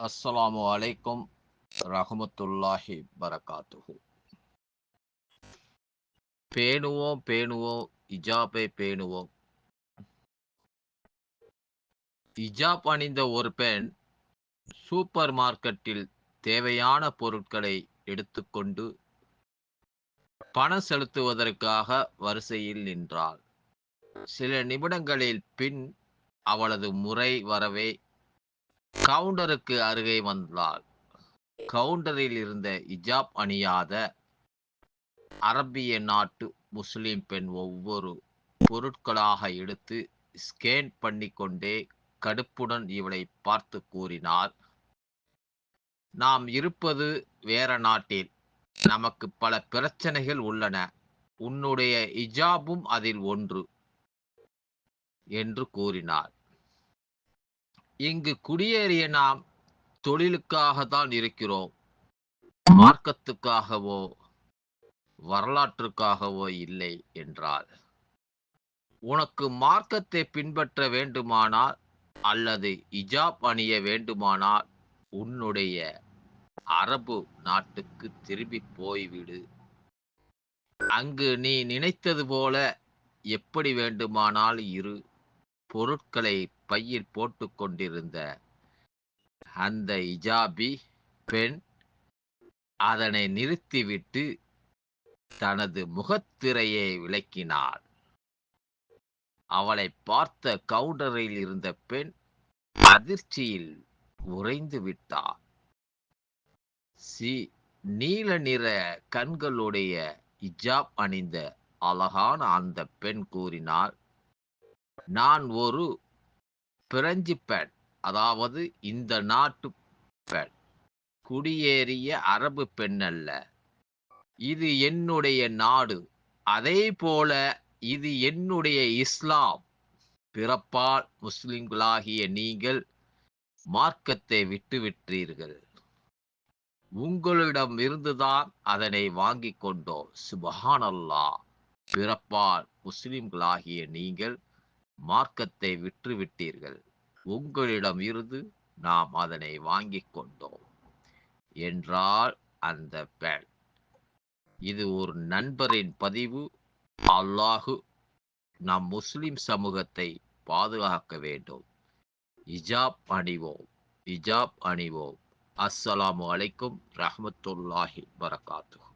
அஸ்ஸலாமு அலைக்கும் ரஹமத்துல்லாஹி பரகாத்துஹு பேணுவோம் பேணுவோம் இஜாபை பேணுவோம் இஜாப் அணிந்த ஒரு பெண் சூப்பர் மார்க்கெட்டில் தேவையான பொருட்களை எடுத்துக்கொண்டு பணம் செலுத்துவதற்காக வரிசையில் நின்றாள். சில நிமிடங்களில் பின் அவளது முறை வரவே கவுண்டருக்கு அருகே வந்தாள். கவுண்டரில் இருந்த இஜாப் அணியாத அரபிய நாட்டு முஸ்லிம் பெண் ஒவ்வொரு பொருட்களாக எடுத்து ஸ்கேன் பண்ணிக்கொண்டே கடுப்புடன் இவளை பார்த்து கூறினார் நாம் இருப்பது வேற நாட்டில். நமக்கு பல பிரச்சனைகள் உள்ளன. உன்னுடைய இஜாபும் அதில் ஒன்று என்று கூறினார் இங்கு குடியேறிய நாம் தொழிலுக்காக தான் இருக்கிறோம் மார்க்கத்துக்காகவோ வரலாற்றுக்காகவோ இல்லை என்றார் உனக்கு மார்க்கத்தை பின்பற்ற வேண்டுமானால் அல்லது இஜாப் அணிய வேண்டுமானால் உன்னுடைய அரபு நாட்டுக்கு திரும்பி போய்விடு. அங்கு நீ நினைத்தது போல எப்படி வேண்டுமானால் இரு. பொருட்களை பையில் போட்டு கொண்டிருந்த அந்த இஜாபி பெண் அதனை நிறுத்திவிட்டு தனது முகத்திரையை விளக்கினாள். அவளை பார்த்த கவுண்டரில் இருந்த பெண் அதிர்ச்சியில் உறைந்து விட்டார் சி நீல நிற கண்களுடைய இஜாப் அணிந்த அழகான அந்த பெண் கூறினாள் நான் ஒரு பிரெஞ்சு பெண் அதாவது இந்த நாட்டு பெண் குடியேறிய அரபு பெண்ணல்ல இது என்னுடைய நாடு. அதே போல இது என்னுடைய இஸ்லாம். பிறப்பால் முஸ்லிம்களாகிய நீங்கள் மார்க்கத்தை விட்டுவிட்டீர்கள் உங்களிடம் இருந்துதான் அதனை வாங்கிக் கொண்டோம். சுபஹானல்லா பிறப்பால் முஸ்லிம்களாகிய நீங்கள் மார்க்கத்தை விற்றுவிட்டீர்கள். உங்களிடம் இருந்து நாம் அதனை வாங்கிக் கொண்டோம். என்றால் அந்த பெண். இது ஒரு நண்பரின் பதிவு. அல்லாஹு நம் முஸ்லிம் சமூகத்தை பாதுகாக்க வேண்டும். இஜாப் அணிவோம். இஜாப் அணிவோம். அஸ்ஸலாமு அலைக்கும் ரஹமத்துல்லாஹி வரகாத்து